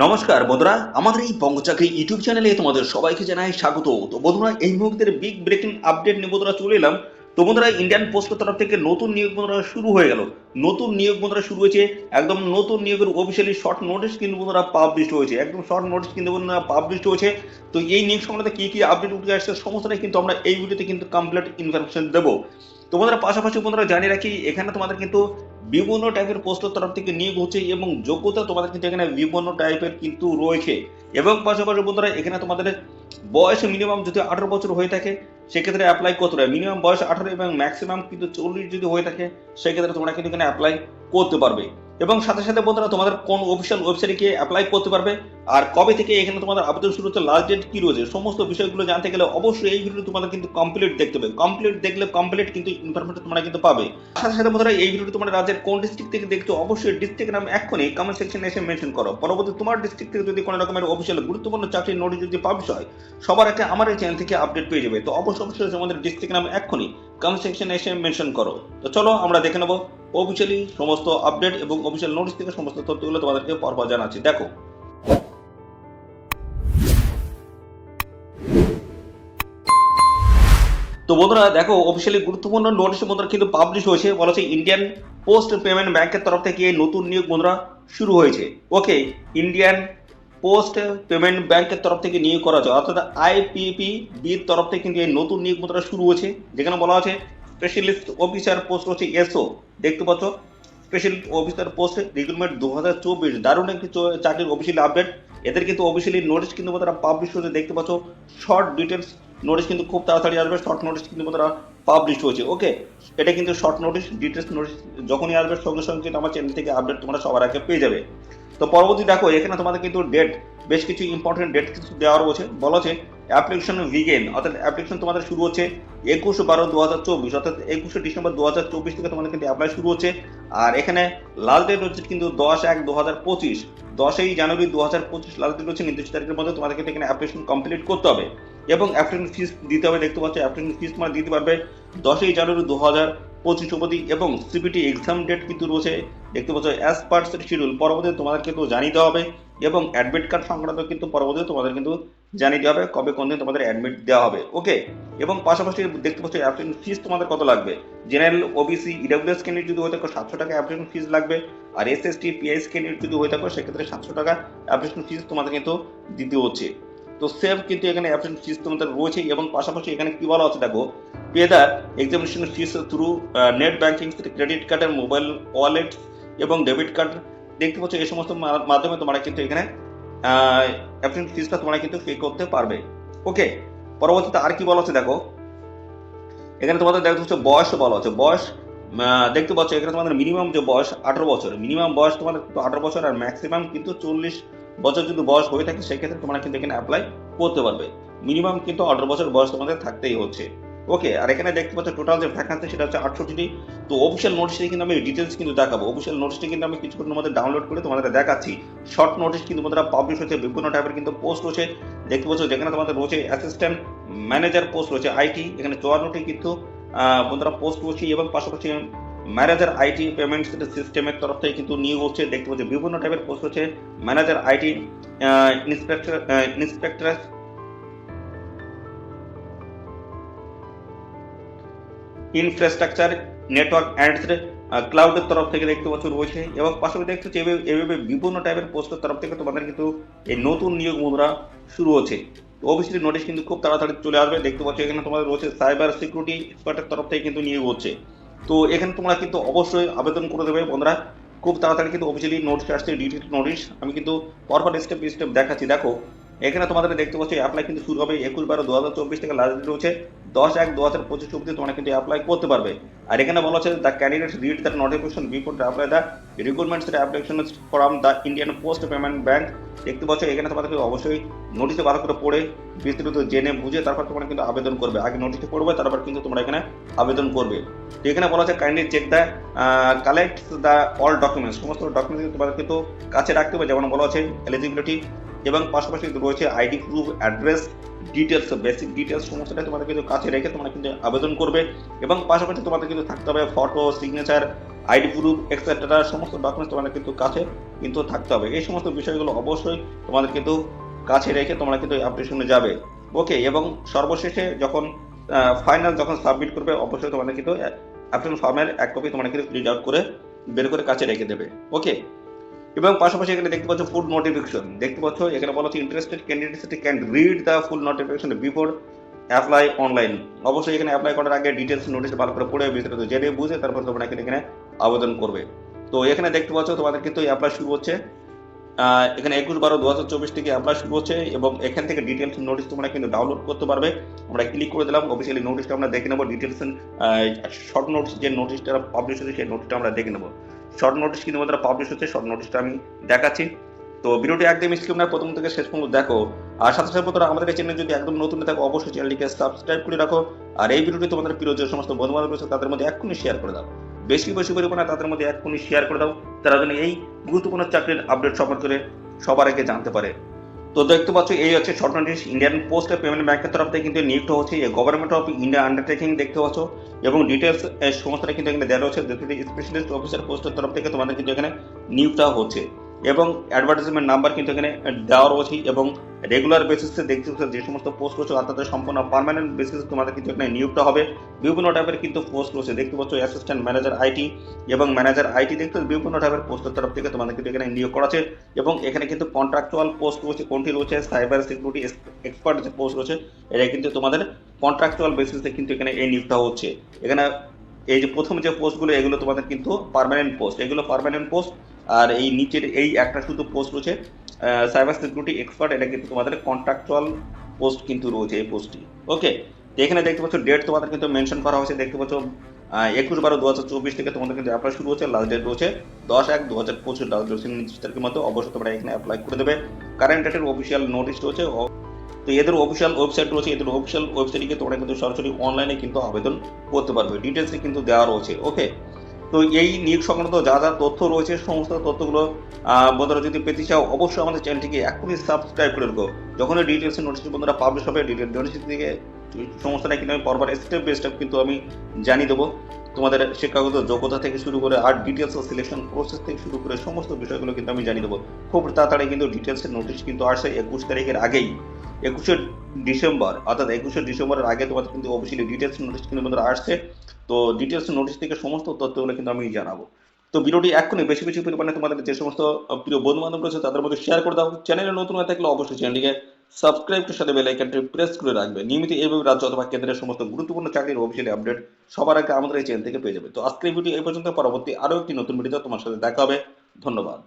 নমস্কার বন্ধুরা, আমাদের এই বঙ্গচাকরি ইউটিউব চ্যানেলে তোমাদের সবাইকে জানাই স্বাগত। তো বন্ধুরা, এই মুহূর্তের বিগ ব্রেকিং আপডেট নিয়ে বন্ধুরা চলে এলাম। তো বন্ধুরা ইন্ডিয়ান পোস্টের তরফ থেকে নতুন নিয়োগ বন্ধুরা শুরু হয়ে গেল। নতুন নিয়োগ বন্ধুরা শুরু হয়েছে, একদম নতুন নিয়োগের অফিসিয়ালি শর্ট নোটিশ কিন্তু বন্ধুরা পাবলিশ হয়েছে। একদম শর্ট নোটিশ কিন্তু বন্ধুরা পাবলিশ হয়েছে। তো এই নিয়োগ সংক্রান্ত কি কি আপডেট উঠে আসছে, সমস্তটাই কিন্তু আমরা এই ভিডিওতে কিন্তু কমপ্লিট ইনফরমেশন দেবো। তো বন্ধুরা পাশাপাশি বন্ধুরা জানিয়ে রাখি, এখানে তোমাদের কিন্তু বিভিন্ন টাইপের পোস্টের তরফ থেকে নিয়োগ হচ্ছে এবং যোগ্যতা তোমাদের কিন্তু এখানে বিভিন্ন টাইপের কিন্তু রয়েছে। এবং পাশাপাশি বন্ধুরা, এখানে তোমাদের বয়স মিনিমাম যদি আঠারো বছর হয়ে থাকে, সেক্ষেত্রে অ্যাপ্লাই করতে হবে মিনিমাম বয়স আঠারো এবং ম্যাক্সিমাম কিন্তু চল্লিশ যদি হয়ে থাকে, সেক্ষেত্রে তোমরা কিন্তু এখানে অ্যাপ্লাই করতে পারবে। এবং সাথে সাথে বন্ধুরা, তোমাদের কোন অফিসিয়াল ওয়েবসাইটে গিয়ে অ্যাপ্লাই করতে পারবে? আর কবে থেকে এখানে তোমাদের আবেদন শুরু হচ্ছে লাস্ট ডেট কি রয়েছে, সমস্ত বিষয়গুলো জানতে গেলে অবশ্যই এই ভিডিও তোমাদের কিন্তু কমপ্লিট দেখতে হবে। কমপ্লিট দেখলে কমপ্লিট কিন্তু ইনফরমেশন তোমরা কিন্তু পাবে। সাথে সাথে বন্ধুরা, এই ভিডিওটি তোমার রাজ্যের কোন ডিস্ট্রিক্ট থেকে দেখছ, অবশ্যই ডিস্ট্রিক্ট নাম এক্ষুনি কমেন্ট সেকশনে এসে মেনশন করো। পরবর্তী তোমার ডিস্ট্রিক্ট থেকে যদি কোনো রকমের অফিসিয়াল গুরুত্বপূর্ণ চাকরির নোটিশ যদি পাবলিশ হয়, সবার আগে আমার এই চ্যানেল থেকে আপডেট পেয়ে যাবে। তো অবশ্যই অবশ্যই আমাদের ডিস্ট্রিক্ট নাম এক্ষুনি কমেন্ট সেকশনে এসে মেনশন করো। তো চলো আমরা দেখে নেব অফিসিয়ালি সমস্ত আপডেট এবং অফিসিয়াল নোটিশ থেকে সমস্ত তথ্যগুলো তোমাদেরকে পরপর জানাচ্ছি। দেখো। তো বন্ধুরা, দেখো অফিসিয়ালি গুরুত্বপূর্ণ নোটিশ বন্ধুরা কিন্তু পাবলিশ হয়েছে। বলা হচ্ছে ইন্ডিয়ান পোস্ট পেমেন্ট ব্যাংকের তরফ থেকে নতুন নিয়োগ বন্ধুরা শুরু হয়েছে। ওকে ইন্ডিয়ান পোস্ট পেমেন্ট ব্যাংকের তরফ থেকে নিয়োগ করা হচ্ছে অর্থাৎ আইপিপি বির তরফ থেকে কিন্তু এই নতুন নিয়োগ বন্ধুরা শুরু হয়েছে। যেখানে বলা আছে স্পেশালিস্ট অফিসার পোস্ট হচ্ছে এসও দেখতে পাচ্ছ? স্পেশাল অফিসার পোস্ট রিক্রুটমেন্ট দু হাজার চব্বিশ, দারুণ একটি চাকরির অফিসিয়ালি আপডেট এদের কিন্তু অফিসিয়ালি নোটিশ কিন্তু তারা পাবলিশ হয়েছে, দেখতে পাচ্ছ? শর্ট ডিটেলস নোটিশ কিন্তু খুব তাড়াতাড়ি আসবে শর্ট নোটিশ কিন্তু তারা পাবলিশ হয়েছে ওকে এটা কিন্তু শর্ট নোটিশ ডিটেলস নোটিশ যখনই আসবে, সঙ্গে সঙ্গে কিন্তু আমার চ্যানেল থেকে আপডেট তোমরা সবার আগে পেয়ে যাবে। তো পরবর্তী দেখো, এখানে তোমাদের কিন্তু ডেট বেশ কিছু ইম্পর্টেন্ট ডেট কিছু দেওয়া রয়েছে। বলা হচ্ছে অ্যাপ্লিকেশন উইকেন্ড অর্থাৎ অ্যাপ্লিকেশন তোমাদের শুরু হচ্ছে একুশ বারো দু হাজার চব্বিশ, অর্থাৎ একুশে ডিসেম্বর দু হাজার চব্বিশ থেকে তোমাদের কিন্তু অ্যাপ্লাই শুরু হচ্ছে। আর এখানে লাস্ট ডেট হচ্ছে কিন্তু দশ এক দু হাজার পঁচিশ, দশই জানুয়ারি দু হাজার পঁচিশ লাস্ট ডেট হচ্ছে নির্দিষ্ট তারিখের মধ্যে তোমাদের কিন্তু এখানে অ্যাপ্লিকেশন কমপ্লিট করতে হবে। এবং অ্যাপ্লিকেশন ফিস দিতে হবে, দেখতে পাচ্ছ অ্যাপ্লিকেশন ফিস তোমার দিতে পারবে দশই জানুয়ারি দু হাজার পঁচিশ অবধি এবং সিপিটি এক্সাম ডেট কিন্তু রয়েছে। দেখতে পাচ্ছ অ্যাজ পার শিডিউল পরবর্তীতে তোমাদের কিন্তু জানিয়ে দেওয়া হবে এবং অ্যাডমিট কার্ড সংক্রান্ত কিন্তু পরবর্তীতে তোমাদের কিন্তু জানিয়ে দেওয়া হবে কবে কোন দিন তোমাদের অ্যাডমিট দেওয়া হবে ওকে এবং পাশাপাশি দেখতে পাচ্ছ অ্যাপ্লিকেশন ফিস তোমাদের কত লাগবে? জেনারেল ওবিসি ইডাব্লিউএস ক্যান্ডিডেট যদি হয়ে থাকো সাতশো টাকা অ্যাপ্লিকেশন ফিস লাগবে, আর S S T PS candidate যদি হয়ে থাকো সেক্ষেত্রে সাতশো টাকা অ্যাপ্লিকেশন ফিস তোমাদের কিন্তু দিতে হচ্ছে। তো সেভ কিন্তু এখানে অ্যাপ্লিকেশন ফিস তোমাদের রয়েছে এবং পাশাপাশি এখানে কি বলা হচ্ছে দেখো pay the examination fees through net banking credit কার্ডের মোবাইল ওয়ালেট এবং ডেবিট কার্ড দেখতে পাচ্ছ, এই সমস্ত মাধ্যমে তোমরা কিন্তু এখানে অ্যাপ্লিকেশন ফিসটা তোমরা কিন্তু পে করতে পারবে। ওকে পরবর্তীতে আর কি বলা আছে দেখো? এখানে তোমাদের দেখতে হচ্ছে বয়স বলা হচ্ছে বয়স দেখতে পাচ্ছ, এখানে তোমাদের মিনিমাম যে বয়স, আঠারো বছর। মিনিমাম বয়স তোমাদের আঠারো বছর আর ম্যাক্সিমাম কিন্তু চল্লিশ বছর যদি বয়স হয়ে থাকে, সেক্ষেত্রে তোমরা কিন্তু এখানে অ্যাপ্লাই করতে পারবে। মিনিমাম কিন্তু আঠারো বছর বয়স তোমাদের থাকতেই হচ্ছে। ওকে আর এখানে দেখতে পাচ্ছ টোটাল যে ভ্যাকান্সি সেটা হচ্ছে আটষট্টি তো অফিসিয়াল নোটিসে কিন্তু আমি ডিটেলস কিন্তু দেখাবো। অফিসিয়াল নোটিসটি কিন্তু আমি কিছুক্ষণের মধ্যে ডাউনলোড করে তোমাদের দেখাচ্ছি। শর্ট নোটিস কিন্তু তোমাদের পাবলিশ হচ্ছে, বিভিন্ন টাইপের কিন্তু পোস্ট রয়েছে। দেখতে পাচ্ছ যেখানে তোমাদের রয়েছে অ্যাসিস্ট্যান্ট ম্যানেজার পোস্ট রয়েছে আইটি এখানে চুয়ান্নটি কিন্তু বন্ধুরা পোস্ট রয়েছে এবং পাশাপাশি ম্যানেজার আইটি পেমেন্ট সিস্টেমের তরফ থেকে কিন্তু নিয়োগ হচ্ছে। দেখতে পাচ্ছি বিভিন্ন টাইপের পোস্ট হচ্ছে manager IT inspector inspector infrastructure network ands ক্লাউডের তরফ থেকে দেখতে পাচ্ছ রয়েছে এবং পাশাপাশি দেখতে পাচ্ছি এভাবে বিভিন্ন টাইপের পোস্টের তরফ থেকে তোমাদের কিন্তু এই নতুন নিয়োগ মুদ্রা শুরু হচ্ছে। অফিসিয়ালি নোটিশ কিন্তু খুব তাড়াতাড়ি চলে আসবে। দেখতে পাচ্ছ এখানে তোমাদের রয়েছে সাইবার সিকিউরিটি এক্সপার্টের তরফ থেকে কিন্তু নিয়োগ হচ্ছে। তো এখানে তোমরা কিন্তু অবশ্যই আবেদন করে দেবে বন্ধুরা। খুব তাড়াতাড়ি কিন্তু অফিসিয়ালি নোটিশ আসছে ডিটেল নোটিশ আমি কিন্তু পরপর স্টেপ স্টেপ দেখাচ্ছি। দেখো এখানে তোমাদের দেখতে পাচ্ছ অ্যাপ্লাই কিন্তু শুরু হবে একুশ বারো দু হাজার চব্বিশ থেকে লাস্ট ডেট রয়েছে। দশ এক দু হাজার পঁচিশ অব্দি তোমরা কিন্তু অ্যাপ্লাই করতে পারবে। আর এখানে বলা হচ্ছে the candidate read the notification before the apply the recruitments application from the Indian post payment bank দেখতে পাচ্ছ, এখানে তোমাদেরকে অবশ্যই নোটিশে ভালো করে পড়ে বিস্তৃত জেনে বুঝে তারপর তোমরা কিন্তু আবেদন করবে। আগে নোটিশে পড়বে, তারপর কিন্তু তোমরা এখানে আবেদন করবে। তো এখানে বলা হচ্ছে kindly check the collect the all documents সমস্ত ডকুমেন্টস তোমাদের কিন্তু কাছে রাখতে হবে, যেমন বলা হচ্ছে এলিজিবিলিটি এবং পাশাপাশি রয়েছে ID proof address details basic details সমস্তটা তোমাদের কিন্তু কাছে রেখে তোমরা কিন্তু আবেদন করবে। এবং পাশাপাশি তোমাদের কিন্তু থাকতে হবে photo signature ID proof extra সমস্ত ডকুমেন্টস তোমাদের কিন্তু কাছে কিন্তু থাকতে হবে। এই সমস্ত বিষয়গুলো অবশ্যই তোমাদের কিন্তু কাছে রেখে তোমরা কিন্তু অ্যাপ্লিকেশনে যাবে। ওকে এবং সর্বশেষে যখন ফাইনাল যখন সাবমিট করবে, অবশ্যই তোমাদের কিন্তু অ্যাপ্লিকেশন ফর্মের এক কপি তোমরা কিন্তু প্রিন্ট আউট করে বের করে কাছে রেখে দেবে। ওকে এবং পাশাপাশি এখানে দেখতে পাচ্ছ ফুড নোটিফিকেশন দেখতে পাচ্ছ, এখানে বলা হচ্ছে interested candidates can read the full notification before apply online অবশ্যই এখানে অ্যাপ্লাই করার আগে ডিটেলস নোটিশ ভালো করে পড়ে বিস্তারিত জেনে বুঝে তারপর তোমরা এখানে এখানে আবেদন করবে। তো এখানে দেখতে পাচ্ছ, তোমাদের কিন্তু অ্যাপ্লাই শুরু হচ্ছে। এখানে একুশ বারো দু হাজার চব্বিশ থেকে অ্যাপ্লাই শুরু হচ্ছে এবং এখান থেকে ডিটেলস নোটিশ তোমরা কিন্তু ডাউনলোড করতে পারবে। আমরা ক্লিক করে দিলাম অফিসিয়ালি নোটিশটা আমরা দেখে নেব। ডিটেলস শর্ট নোটিস যে নোটিশটা পাবলিশ হচ্ছে সেই নোটিশটা আমরা দেখে নেব। শর্ট নোটিশ কিন্তু আমাদের পাবলিশ হচ্ছে শর্ট নোটিশটা আমি দেখাচ্ছি। তো ভিডিওটি একদম স্কিপ না, প্রথম থেকে শেষ পর্যন্ত দেখো। আর সাথে সাথে বন্ধুরা, আমাদের চ্যানেল যদি একদম নতুন থাকো, অবশ্যই চ্যানেলটিকে সাবস্ক্রাইব করে রাখো। আর এই ভিডিওটি তোমাদের প্রিয় যে সমস্ত বন্ধু বান্ধব রয়েছে, তাদের মধ্যে এক্ষুনি শেয়ার করে দাও। বেশি বেশি পরিমাণে তাদের মধ্যে এক্ষুনি শেয়ার করে দাও। তারা যেন এই গুরুত্বপূর্ণ চাকরির আপডেট সম্পর্কে সবার আগে জানতে পারে। তো দেখতে পাচ্ছ, এই হচ্ছে short notice Indian post payment ব্যাংকের তরফ থেকে কিন্তু নিযুক্ত হচ্ছে। এই গভর্নমেন্ট অফ ইন্ডিয়া আন্ডারটেকিং দেখতে পাচ্ছ, এবং ডিটেলস সমস্তটা কিন্তু এখানে দেওয়া রয়েছে। স্পেশালিস্ট অফিসার পোস্টের তরফ থেকে তোমাদের কিন্তু এখানে নিয়োগটা হচ্ছে। এবং অ্যাডভার্টাইজমেন্ট নাম্বার কিন্তু এখানে দেওয়া রয়েছে এবং রেগুলার বেসিসে দেখতে যে সমস্ত পোস্ট রয়েছে, অর্থাৎ সম্পূর্ণ পারমানেন্ট বেসিসে তোমাদের কিন্তু এখানে নিয়োগটা হবে। বিভিন্ন টাইপের কিন্তু পোস্ট রয়েছে। দেখতে পাচ্ছ অ্যাসিস্ট্যান্ট ম্যানেজার আইটি এবং ম্যানেজার আইটি দেখতে বিভিন্ন টাইপের পোস্টের তরফ থেকে তোমাদের কিন্তু এখানে নিয়োগ করা আছে এবং এখানে কিন্তু কন্ট্রাকচুয়াল পোস্ট রয়েছে। কোনটি রয়েছে? সাইবার সিকিউরিটি এক্সপার্ট যে পোস্ট রয়েছে এটা কিন্তু তোমাদের কন্ট্রাকচুয়াল বেসিসে কিন্তু এখানে এই নিয়োগটা হচ্ছে। এখানে এই যে প্রথম যে পোস্টগুলো এগুলো তোমাদের কিন্তু পারমানেন্ট পোস্ট এগুলো পারমানেন্ট পোস্ট আর এই নিচের এই একটা শুধু পোস্ট রয়েছে সাইবার সিকিউরিটি এক্সপার্ট এটা কিন্তু তোমাদের কন্ট্রাকচুয়াল পোস্ট কিন্তু রয়েছে এই পোস্টটি ওকে এখানে দেখতে পাচ্ছ ডেট তোমাদের কিন্তু মেনশন করা হয়েছে, দেখতে পাচ্ছ একুশ বারো দু হাজার চব্বিশ থেকে তোমাদের কিন্তু অ্যাপ্লাই শুরু হচ্ছে লাস্ট ডেট রয়েছে দশ এক দু হাজার পঁচিশ লাস্ট ডেট নির্দিষ্ট তারিখের মধ্যে অবশ্যই তোমরা এখানে অ্যাপ্লাই করে দেবে। কারেন্ট ডেটের অফিসিয়াল নোটিশ রয়েছে তো এদের অফিসিয়াল ওয়েবসাইট রয়েছে, এদের অফিসিয়াল ওয়েবসাইটে তোমরা কিন্তু সরাসরি অনলাইনে কিন্তু আবেদন করতে পারবে। ডিটেলসে কিন্তু দেওয়া রয়েছে ওকে তো এই নিয়োগ সংক্রান্ত যা যা তথ্য রয়েছে, সমস্ত তথ্যগুলো বন্ধুরা যদি পেতে চাও, অবশ্যই আমাদের চ্যানেলটিকে এখনই সাবস্ক্রাইব করে রাখো। যখন ডিটেলস নোটিশ বন্ধুরা পাবলিশ হবে ডিটেল নোটিশ থেকে সমস্যাটা কিন্তু আমি পরবার স্টেপ বাই স্টেপ কিন্তু আমি জানিয়ে দেবো। তোমাদের শিক্ষাগত যোগ্যতা থেকে শুরু করে আর ডিটেলস সিলেকশন প্রসেস থেকে শুরু করে সমস্ত বিষয়গুলো কিন্তু আমি জানিয়ে দেবো। খুব তাড়াতাড়ি কিন্তু ডিটেলসের নোটিশ কিন্তু আসছে একুশ তারিখের আগেই। একুশে ডিসেম্বর, অর্থাৎ একুশে ডিসেম্বরের আগে তোমাদের কিন্তু অবশ্যই ডিটেলস নোটিশ কিন্তু বন্ধুরা আসছে। তো ডিটেলস নোটিশ থেকে সমস্ত তথ্যগুলো কিন্তু আমি জানাব। তো ভিডিওটি এক্ষুনি বেশি বেশি পরিমাণে তোমাদের যে সমস্ত প্রিয় বন্ধু বান্ধব রয়েছে, তাদের মধ্যে শেয়ার করে দাও। চ্যানেলে নতুন হয়ে থাকলে অবশ্যই চ্যানেলটিকে সাবস্ক্রাইবের সাথে বেল আইকনটি প্রেস করে রাখবে। নিয়মিত এইভাবে রাজ্য অথবা কেন্দ্রের সমস্ত গুরুত্বপূর্ণ চাকরির অফিসিয়ালি আপডেট সবার আগে আমাদের এই চ্যানেল থেকে পেয়ে যাবে। তো আজকের ভিডিও এই পর্যন্ত। পরবর্তী আরও একটি নতুন ভিডিও তোমার সাথে দেখা হবে। ধন্যবাদ।